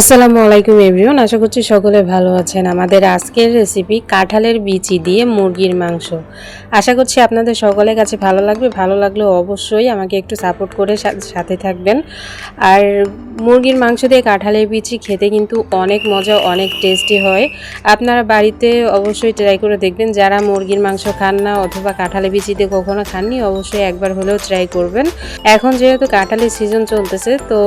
আসসালামু আলাইকুম এভরিওয়ান, আশা করছি সকলে ভালো আছেন। আমাদের আজকের রেসিপি কাঁঠালের বিচি দিয়ে মুরগির মাংস। আশা করছি আপনাদের সকলের কাছে ভালো লাগবে। ভালো লাগলে অবশ্যই আমাকে একটু সাপোর্ট করে সাথে থাকবেন। আর মুরগির মাংস দিয়ে কাঁঠালের বিচি খেতে কিন্তু অনেক মজা, অনেক টেস্টি হয়। আপনারা বাড়িতে অবশ্যই ট্রাই করে দেখবেন। যারা মুরগির মাংস খান না অথবা কাঁঠালের বিচি দিয়ে কখনো খাননি, অবশ্যই একবার হলেও ট্রাই করবেন। এখন যেহেতু কাঁঠালের সিজন চলতেছে, তো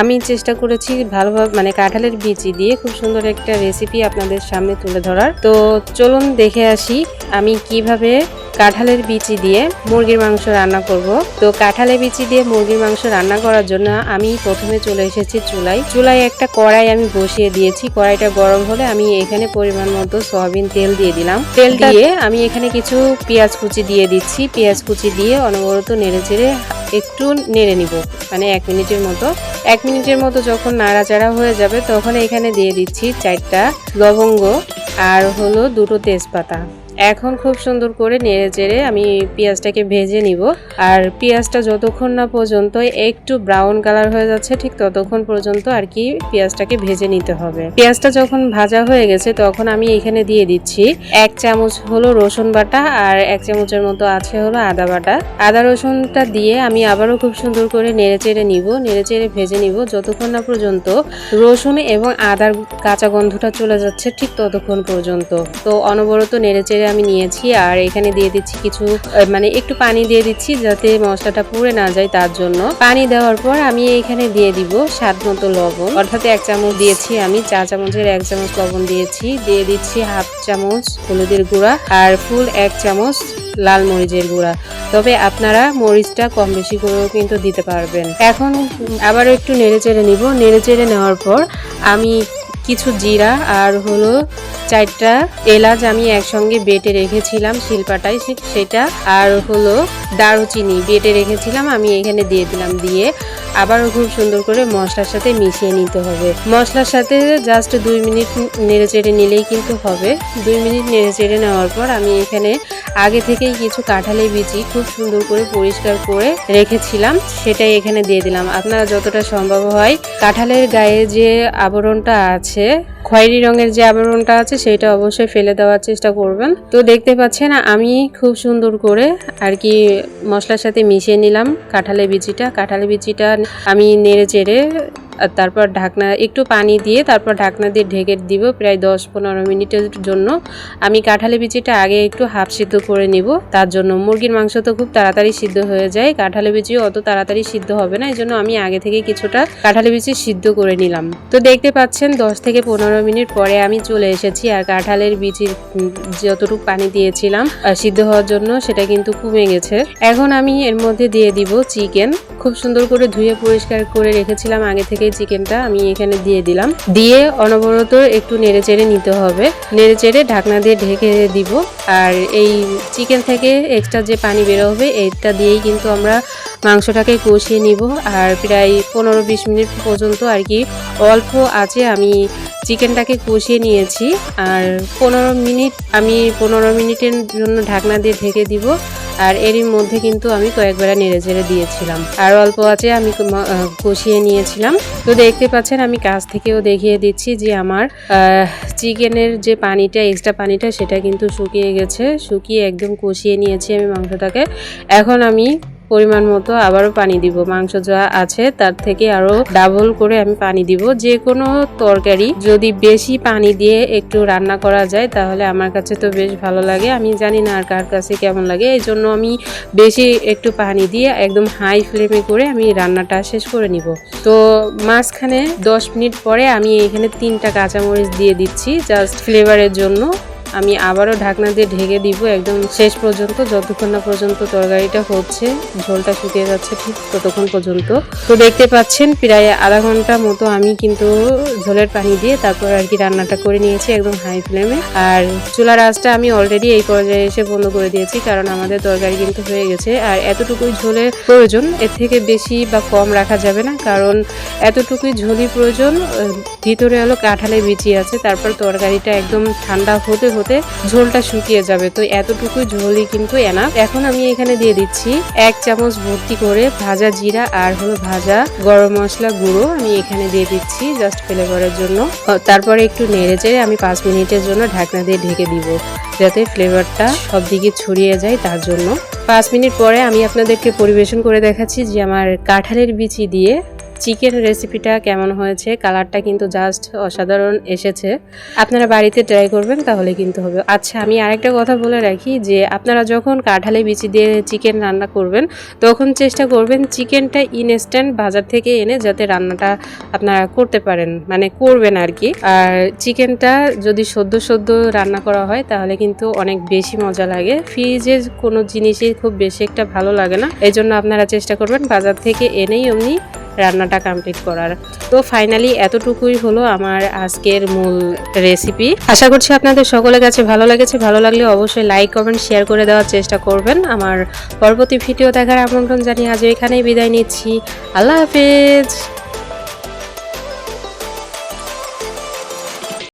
আমি চেষ্টা করেছি ভালোভাবে মানে কাঁঠালের বিচি দিয়ে খুব সুন্দর একটা রেসিপি আপনাদের সামনে তুলে ধরার। তো চলুন দেখে আসি আমি কীভাবে কাঁঠালের বিচি দিয়ে মুরগির মাংস রান্না করব। তো কাঁঠালের বিচি দিয়ে মুরগির মাংস রান্না করার জন্য আমি প্রথমে চলে এসেছি চুলায়। চুলায় একটা কড়াই আমি বসিয়ে দিয়েছি। কড়াইটা গরম হলে আমি এখানে পরিমাণ মতো সয়াবিন তেল দিয়ে দিলাম। তেল দিয়ে আমি এখানে কিছু পেঁয়াজ কুচি দিয়ে দিচ্ছি। পেঁয়াজ কুচি দিয়ে অনবরত নেড়ে চেড়ে একটু নেড়ে নিব। মানে এক মিনিটের মতো। এক মিনিটের মতো যখন নাড়াচাড়া হয়ে যাবে তখন এখানে দিয়ে দিচ্ছি চারটা লবঙ্গ আর হলো দুটো তেজপাতা। এখন খুব সুন্দর করে নেড়ে চেড়ে আমি পেঁয়াজটাকে ভেজে নিব। আর পেঁয়াজটা যতক্ষণ না পর্যন্ত একটু ব্রাউন কালার হয়ে যাচ্ছে, ঠিক ততক্ষণ পর্যন্ত আর কি পেঁয়াজটাকে ভেজে নিতে হবে। পেঁয়াজটা যখন ভাজা হয়ে গেছে, তখন আমি এখানে দিয়ে দিচ্ছি এক চামচ হলো রসুন বাটা আর এক চামচের মতো আছে হলো আদা বাটা। আদা রসুনটা দিয়ে আমি আবারও খুব সুন্দর করে নেড়ে চেড়ে নিব, নেড়ে চেড়ে ভেজে নিব। যতক্ষণ না পর্যন্ত রসুন এবং আদার কাঁচা গন্ধটা চলে যাচ্ছে, ঠিক ততক্ষণ পর্যন্ত। তো অনবরত নেড়ে চেড়ে আমি নিয়েছি আর এখানে দিয়ে দিচ্ছি কিছু মানে একটু পানি দিয়ে দিচ্ছি যাতে মশলাটা পুড়ে না যায় তার জন্য। পানি দেওয়ার পর আমি এখানে দিয়ে দিব স্বাদ মতো লবণ। অর্থাৎ এক চামচ দিয়েছি আমি চা চামচের এক চামচ লবণ দিয়েছি। দিয়ে দিচ্ছি হাফ চামচ হলুদের গুঁড়া আর ফুল এক চামচ লাল মরিচের গুঁড়া। তবে আপনারা মরিচটা কম বেশি করেও কিন্তু দিতে পারবেন। এখন আবারও একটু নেড়ে চেড়ে নিব। নেড়ে চেড়ে নেওয়ার পর আমি কিছু জিরা আর হলো চারটা এলাচ আমি একসঙ্গে বেটে রেখেছিলাম শিল্পাটাই সেটা আর হলো দারুচিনি বেটে রেখেছিলাম, আমি এখানে দিয়ে দিলাম দিয়ে আবারও খুব সুন্দর করে মশলার সাথে মিশিয়ে নিতে হবে। মশলার সাথে জাস্ট দুই মিনিট নেড়ে চেড়ে নিলেই কিন্তু হবে। দুই মিনিট নেড়ে চেড়ে নেওয়ার পর আমি এখানে আগে থেকেই কিছু কাঁঠালের বিচি খুব সুন্দর করে পরিষ্কার করে রেখেছিলাম। সেটাই এখানে দিয়ে দিলাম। আপনারা যতটা সম্ভব হয় কাঁঠালের গায়ে যে আবরণটা আছে খয়েরি রঙের যে আবরণটা আছে সেটা অবশ্যই ফেলে দেওয়ার চেষ্টা করবেন। তো দেখতে পাচ্ছেন, আমি খুব সুন্দর করে আর কি মশলার সাথে মিশিয়ে নিলাম কাঁঠালের বিচিটা। কাঁঠালের বিচিটা আমি নেড়ে চেড়ে তারপর ঢাকনা, একটু পানি দিয়ে তারপর ঢাকনা দিয়ে ঢেকে দিব প্রায় দশ পনেরো মিনিটের জন্য। আমি কাঁঠালি বিচিটা আগে একটু হাফ সিদ্ধ করে নিব। তার জন্য মুরগির মাংস তো খুব তাড়াতাড়ি সিদ্ধ হয়ে যায়। কাঁঠালি বিচিও অত তাড়াতাড়ি সিদ্ধ হবে না, এই জন্য আমি আগে থেকে কিছুটা কাঁঠালি বিচি সিদ্ধ করে নিলাম। তো দেখতে পাচ্ছেন, দশ থেকে পনেরো মিনিট পরে আমি চলে এসেছি আর কাঁঠালের বিচির যতটুকু পানি দিয়েছিলাম সিদ্ধ হওয়ার জন্য সেটা কিন্তু কমে গেছে। এখন আমি এর মধ্যে দিয়ে দিব চিকেন। খুব সুন্দর করে ধুয়ে পরিষ্কার করে রেখেছিলাম আগে থেকে চিকেনটা আমি এখানে দিয়ে দিলাম। দিয়ে অনবরত একটু নেড়ে চেড়ে নিতে হবে। নেড়ে চেড়ে ঢাকনা দিয়ে ঢেকে দিব। আর এই চিকেন থেকে এক্সট্রা যে পানি বেরো হবে, এটা দিয়েই কিন্তু আমরা মাংসটাকে কষিয়ে নিব। আর প্রায় পনেরো বিশ মিনিট পর্যন্ত আর কি অল্প আছে আমি চিকেনটাকে কষিয়ে নিয়েছি আর পনেরো মিনিট, আমি পনেরো মিনিটের জন্য ঢাকনা দিয়ে ঢেকে দিব আর এরই মধ্যে কিন্তু আমি কয়েকবার নেড়ে চেড়ে দিয়েছিলাম। আর অল্প আছে, আমি কষিয়ে নিয়েছিলাম। তো দেখতে পাচ্ছেন, আমি কাছ থেকেও দেখিয়ে দিচ্ছি যে আমার চিকেনের যে পানিটা এক্সট্রা পানিটা, সেটা কিন্তু শুকিয়ে গেছে। শুকিয়ে একদম কষিয়ে নিয়েছি আমি মাংসটাকে। এখন আমি পরিমাণ মতো আবারও পানি দিব। মাংস যা আছে তার থেকে আরও ডাবল করে আমি পানি দিব। যে কোনো তরকারি যদি বেশি পানি দিয়ে একটু রান্না করা যায়, তাহলে আমার কাছে তো বেশ ভালো লাগে। আমি জানি না আর কার কাছে কেমন লাগে। এই জন্য আমি বেশি একটু পানি দিয়ে একদম হাই ফ্লেমে করে আমি রান্নাটা শেষ করে নিব। তো মাঝখানে দশ মিনিট পরে আমি এখানে তিনটা কাঁচামরিচ দিয়ে দিচ্ছি জাস্ট ফ্লেভারের জন্য। আমি আবারও ঢাকনা দিয়ে ঢেকে দিব, একদম শেষ পর্যন্ত, যতক্ষণ না পর্যন্ত তরকারিটা হচ্ছে, ঝোলটা শুকিয়ে যাচ্ছে ঠিক ততক্ষণ পর্যন্ত। তো দেখতে পাচ্ছেন, প্রায় আধা ঘণ্টা মতো আমি কিন্তু ঝোলের পানি দিয়ে তারপর আর কি রান্নাটা করে নিয়েছি একদম হাই ফ্লেমে। আর চুলার আঁচটা আমি অলরেডি এই পর্যায়ে এসে বন্ধ করে দিয়েছি, কারণ আমাদের তরকারি কিন্তু হয়ে গেছে। আর এতটুকুই ঝোলের প্রয়োজন, এর থেকে বেশি বা কম রাখা যাবে না, কারণ এতটুকুই ঝোলই প্রয়োজন ভিতরে হলো কাঁঠালে বিচি আছে, তারপর তরকারিটা একদম ঠান্ডা হতে হতে বলতে ঝোলটা শুকিয়ে যাবে। তো এতটুকুই ঝোলই কিন্তু এনাফ এখন আমি এখানে দিয়ে দিচ্ছি এক চামচ ভর্তি করে ভাজা জিরা আর হলো ভাজা গরম মশলা গুঁড়ো আমি এখানে দিয়ে দিচ্ছি জাস্ট ফ্লেভারের জন্য। তারপরে একটু নেড়ে চেড়ে আমি পাঁচ মিনিটের জন্য ঢাকনা দিয়ে ঢেকে দিব, যাতে ফ্লেভারটা সব দিকে ছড়িয়ে যায় তার জন্য। পাঁচ মিনিট পরে আমি আপনাদেরকে পরিবেশন করে দেখাচ্ছি যে আমার কাঁঠালের বিচি দিয়ে চিকেন রেসিপিটা কেমন হয়েছে? কালারটা কিন্তু জাস্ট অসাধারণ এসেছে। আপনারা বাড়িতে ট্রাই করবেন, তাহলে কিন্তু হবে। আচ্ছা আমি আরেকটা কথা বলে রাখি যে, আপনারা যখন কাঁঠালে বিচি দিয়ে চিকেন রান্না করবেন, তখন চেষ্টা করবেন চিকেনটা ইনস্ট্যান্ট বাজার থেকে এনে যাতে রান্নাটা আপনারা করতে পারেন মানে করবেন আর কি। আর চিকেনটা যদি সদ্য সদ্য রান্না করা হয়, তাহলে কিন্তু অনেক বেশি মজা লাগে। ফ্রিজের কোনো জিনিসই খুব বেশি একটা ভালো লাগে না। এই জন্য আপনারা চেষ্টা করবেন বাজার থেকে এনেই অমনি রান্নাটা কমপ্লিট করার। তো ফাইনালি এতটুকুই হলো আমার আজকের মূল রেসিপি আশা করছি আপনাদের সকলের কাছে ভালো লেগেছে। ভালো লাগলে অবশ্যই লাইক কমেন্ট শেয়ার করে দেওয়ার চেষ্টা করবেন। আমার পরবর্তী ভিডিও দেখার আমন্ত্রণ জানিয়ে আজ এখানেই বিদায় নিচ্ছি। আল্লাহ হাফেজ!